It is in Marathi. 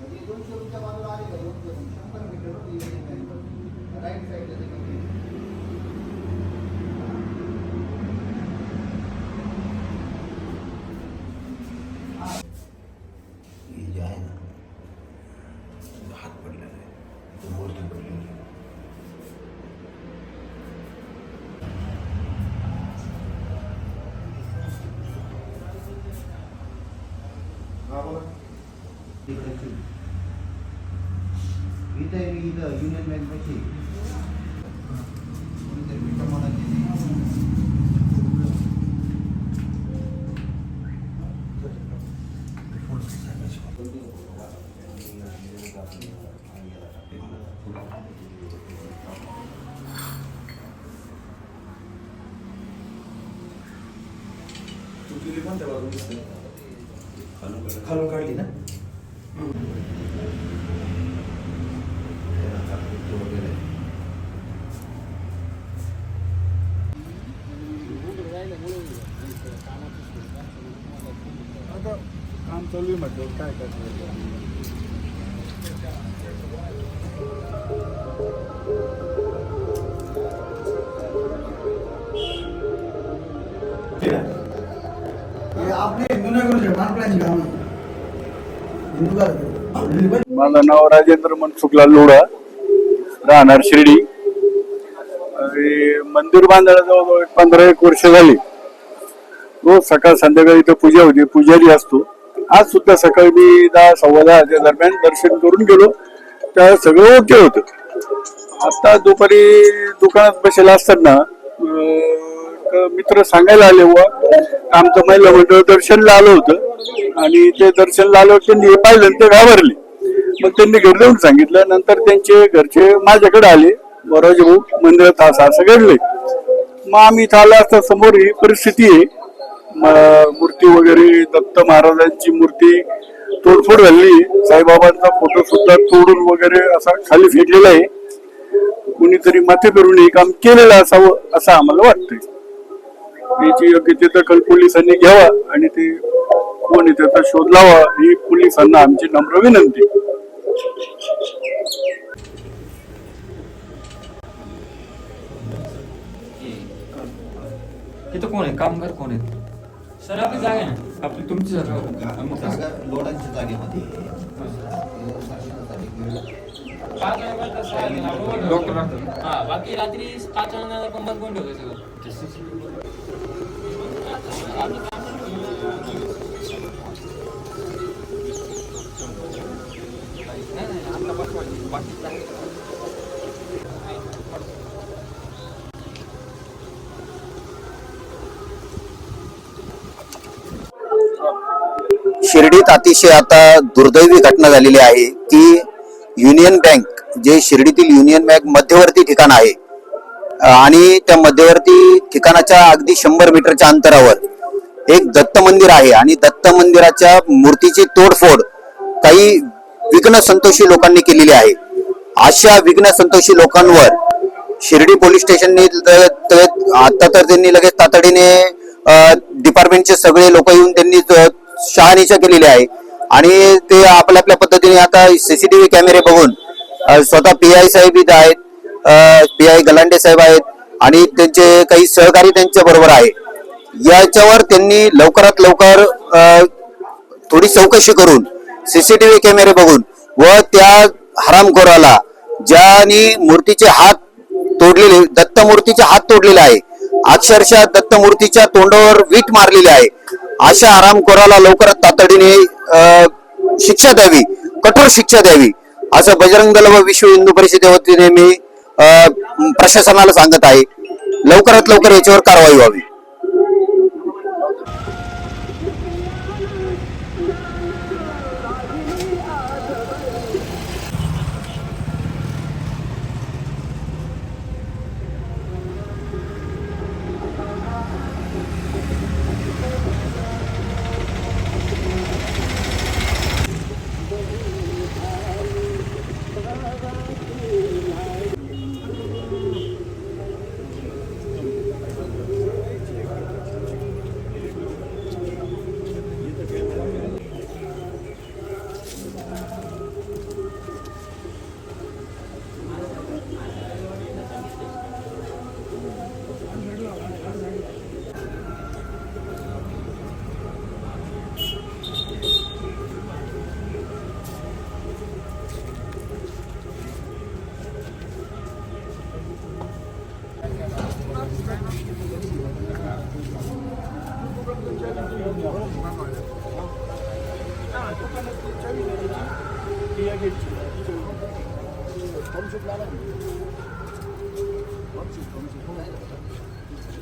म्हणजे दोनशे रुपया बाजूला आले का दोनशे शंभर मीटर राईट साईडला हे जे आहे ना हात पडलेला आहे तो मूर्ती पडलेली आहे. इथं आहे मी इथं युनियन बँक पाशी कोणीतरी मीटर मला दिली. खालून काढली ना वगैरे आता काम चालू आहे म्हटलं काय करायचं हे आपले जुन्याकडे मानकळाची कामं माझं नाव राजेंद्र मनसुखला लोढा राहणार शिर्डी. आणि मंदिर बांधायला जवळजवळ एक पंधरा एक वर्ष झाली. रोज सकाळ संध्याकाळी इथं पूजा होती पुजारी असतो. आज सुद्धा सकाळी मी दहा सव्वा दहाच्या दरम्यान दर्शन करून गेलो. त्या सगळं ओके होतं. आता दुपारी दुकानात बसेला असताना मित्र सांगायला आले व आमचं महिला मंडळ दर्शनला आलं होतं. आणि ते दर्शन आलं त्यांनी पाहिलं ते घाबरले. मग त्यांनी घरी जाऊन सांगितलं नंतर त्यांचे घरचे माझ्याकडे आले. बरोजी भाऊ मंदिरात असं असं घडले. मग आम्ही इथं आला असता समोर ही परिस्थिती आहे. मूर्ती वगैरे दत्त महाराजांची मूर्ती तोडफोड झाली. साईबाबांचा फोटो सुद्धा तोडून वगैरे असा खाली फेकलेला आहे. कुणीतरी माथे करून हे काम केलेलं असावं असं आम्हाला वाटतंय. याची योग्य ते दखल पोलिसांनी घ्यावा आणि ते कोण आहे त्याचा शोध लावा ही पोलिसांना आमची नम्र विनंती. इथं कोण आहे? कामगार कोण आहेत? सर आपली जागा आहे ना? आपली तुमची जागा आहे. जागा लोडांच्या जागेमध्ये डॉक्टर हा बाकी रात्री पाच वाजता पण बंद सगळं. शिर्डीत अतिशय आता दुर्दैवी घटना झालेली आहे की युनियन बँक जे शिर्डीतील युनियन बँक मध्यवर्ती ठिकाण आहे आणि त्या मध्यवर्ती ठिकाणाच्या अगदी शंभर मीटरच्या अंतरावर एक दत्त मंदिर आहे आणि दत्त मंदिराच्या मूर्तीची तोडफोड काही विघ्न संतोषी लोकांनी केलेली आहे. अशा विघ्न संतोषी लोकांवर शिर्डी पोलीस स्टेशनने आता तर त्यांनी लगेच तातडीने डिपार्टमेंटचे सगळे लोक येऊन त्यांनी शहानिशा केलेली आहे. आणि ते आपल्या आपल्या पद्धतीने आता सीसीटीव्ही कॅमेरे बघून स्वतः पी आय साहेब इथं आहेत पी आय गलांडे साहेब आहेत आणि त्यांचे काही सहकारी त्यांच्या बरोबर आहे. याच्यावर त्यांनी लवकरात लवकर थोडी चौकशी करून सीसीटीव्ही कॅमेरे बघून व त्या हरामखोराला ज्यानी मूर्तीचे हात तोडलेले दत्त मूर्तीचे हात तोडलेले आहे. अक्षरशः दत्त मूर्तीच्या तोंडावर वीट मारलेली आहे. अशा आरामखोराला लवकरात तातडीने शिक्षा द्यावी कठोर शिक्षा द्यावी असं बजरंग दल व विश्व हिंदू परिषदे वतीने मी प्रशासनाला सांगत आहे. लवकरात लवकर याच्यावर कारवाई व्हावी. Bier gibt es. Kommen Sie, Kommen Sie, kommen Sie.